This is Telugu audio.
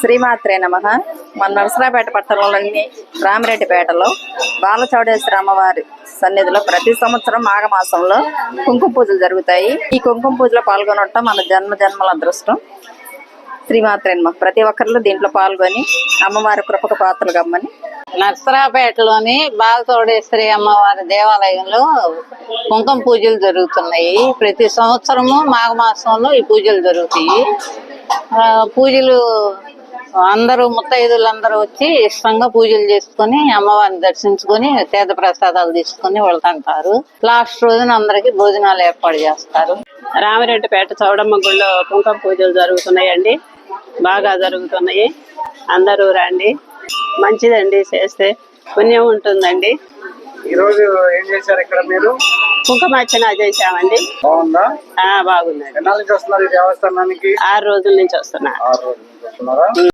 శ్రీమాత్రే నమ. మన నరసరాపేట పట్టణంలోని రామిరెడ్డిపేటలో బాలచౌడేశ్వర అమ్మవారి సన్నిధిలో ప్రతి సంవత్సరం మాఘమాసంలో కుంకుమ పూజలు జరుగుతాయి. ఈ కుంకుమ పూజలో పాల్గొనటం మన జన్మ జన్మల అదృష్టం. శ్రీమాత్రే నమ. ప్రతి ఒక్కరు దీంట్లో పాల్గొని అమ్మవారి కృపకు పాత్రలు గమ్మని. నర్సరాపేటలోని బాలతోడేశ్వరి అమ్మవారి దేవాలయంలో కుంకుమ పూజలు జరుగుతున్నాయి. ప్రతి సంవత్సరము మాఘమాసంలో ఈ పూజలు జరుగుతాయి. ఆ, పూజలు అందరూ ముత్తైదులు అందరూ వచ్చి ఇష్టంగా పూజలు చేసుకొని అమ్మవారిని దర్శించుకొని తీర్థ ప్రసాదాలు తీసుకొని వెళ్తుంటారు. లాస్ట్ రోజున అందరికి భోజనాలు ఏర్పాటు చేస్తారు. రామిరెడ్డిపేట చౌడమ్మ గుడిలో కుంకుమ పూజలు జరుగుతున్నాయండి. బాగా జరుగుతున్నాయి. అందరూ రండి. మంచిదండి చేస్తే పుణ్యం ఉంటుందండి. ఈ రోజు ఏం చేశారు ఇక్కడ మీరు? కుంకుమార్చన చేశామండి. బాగుందా? ఆ బాగుందండి. ఎన్నాళ్ళ నుంచి వస్తున్నారు ఈ దేవస్థానానికి? ఆరు రోజుల నుంచి వస్తున్నా. ఆరు రోజుల నుంచి వస్తున్నారా?